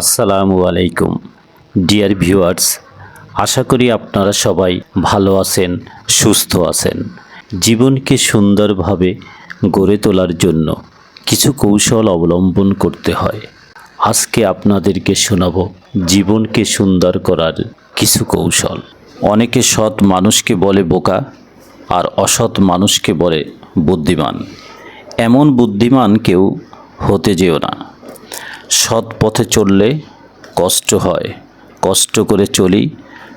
আসসালামু আলাইকুম। Dear viewers আশা করি আপনারা সবাই ভালো আছেন, সুস্থ আছেন। জীবনকে সুন্দরভাবে গড়ে তোলার জন্য কিছু কৌশল অবলম্বন করতে হয়। আজকে আপনাদেরকে শোনাব জীবনকে সুন্দর করার কিছু কৌশল। অনেকে সৎ মানুষকে বলে বোকা, আর অসৎ মানুষকে বলে বুদ্ধিমান। এমন বুদ্ধিমান কেউ হতে যেও না। সৎ পথে চললে কষ্ট হয়, কষ্ট করে চলি,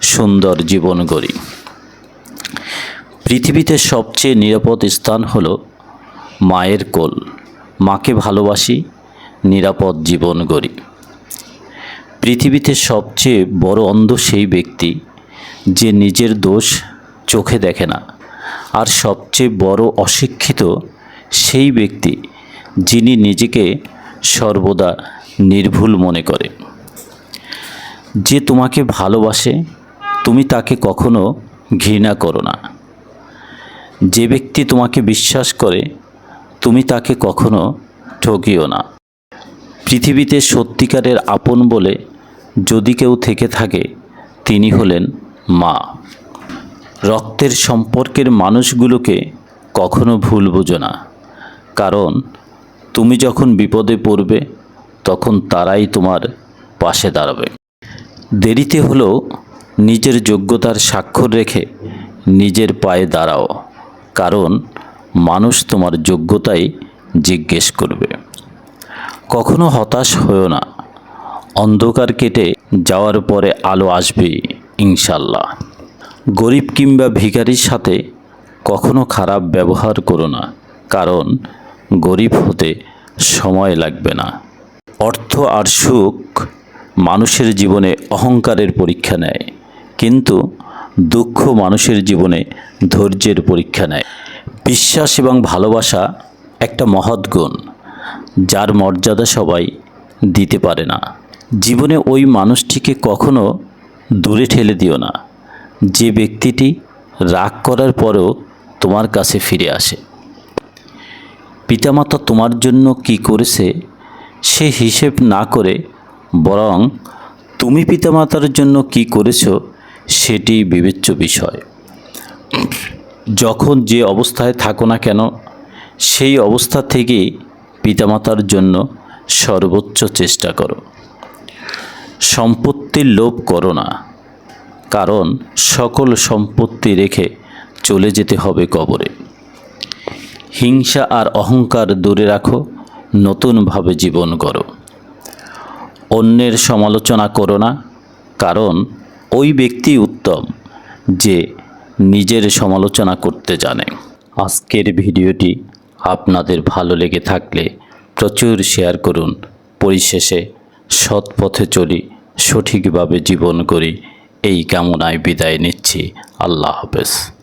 সুন্দর জীবন গড়ি। পৃথিবীতে সবচেয়ে নিরাপদ স্থান হলো মায়ের কোল। মাকে ভালোবাসি, নিরাপদ জীবন গড়ি। পৃথিবীতে সবচেয়ে বড় অন্ধ সেই ব্যক্তি যে নিজের দোষ চোখে দেখে না। আর সবচেয়ে বড় অশিক্ষিত সেই ব্যক্তি যিনি নিজেকে সর্বদা নির্ভুল মনে করে। যে তোমাকে ভালোবাসে, তুমি তাকে কখনো ঘৃণা করো না। যে ব্যক্তি তোমাকে বিশ্বাস করে, তুমি তাকে কখনো ঠকিও না। পৃথিবীতে সত্যিকারের আপন বলে যদি কেউ থেকে থাকে, তিনি হলেন মা। রক্তের সম্পর্কের মানুষগুলোকে কখনো ভুল বুঝো না। কারণ, তুমি যখন বিপদে পড়বে তখন তারাই তোমার পাশে দাঁড়াবে। দেরিতে হলেও নিজের যোগ্যতার স্বাক্ষর রেখে নিজের পায়ে দাঁড়াও, কারণ মানুষ তোমার যোগ্যতাই জিজ্ঞেস করবে। কখনো হতাশ হয়েও না, অন্ধকার কেটে যাওয়ার পরে আলো আসবে ইনশাল্লাহ গরিব কিংবা ভিখারির সাথে কখনো খারাপ ব্যবহার করো না, কারণ গরিব হতে সময় লাগবে না। অর্থ আর সুখ মানুষের জীবনে অহংকারের পরীক্ষা নেয়, কিন্তু দুঃখ মানুষের জীবনে ধৈর্যের পরীক্ষা নেয়। বিশ্বাস এবং ভালোবাসা একটা মহৎ গুণ, যার মর্যাদা সবাই দিতে পারে না। জীবনে ওই মানুষটিকে কখনো দূরে ঠেলে দিও না। যে ব্যক্তিটি রাগ করার পরেও তোমার কাছে ফিরে আসে। পিতামাতা তোমার জন্য কি করেছে সে হিসেব না করে বরং তুমি পিতামাতার জন্য কি করেছ সেটি বিবেচ্য বিষয়। যখন যে অবস্থায় থাকো না কেন, সেই অবস্থা থেকেই পিতামাতার জন্য সর্বোচ্চ চেষ্টা করো। সম্পত্তির লোভ করো না, কারণ সকল সম্পত্তি রেখে চলে যেতে হবে কবরে। হিংসা আর অহংকার দূরে রাখো নতুনভাবে জীবন করো অন্যের সমালোচনা করো না, কারণ ওই ব্যক্তি উত্তম যে নিজের সমালোচনা করতে জানে। আজকের ভিডিওটি আপনাদের ভালো লেগে থাকলে প্রচুর শেয়ার করুন। পরিশেষে সৎ পথে চলি, সঠিকভাবে জীবন করি, এই কামনায় বিদায় নিচ্ছি। আল্লাহ হাফেজ।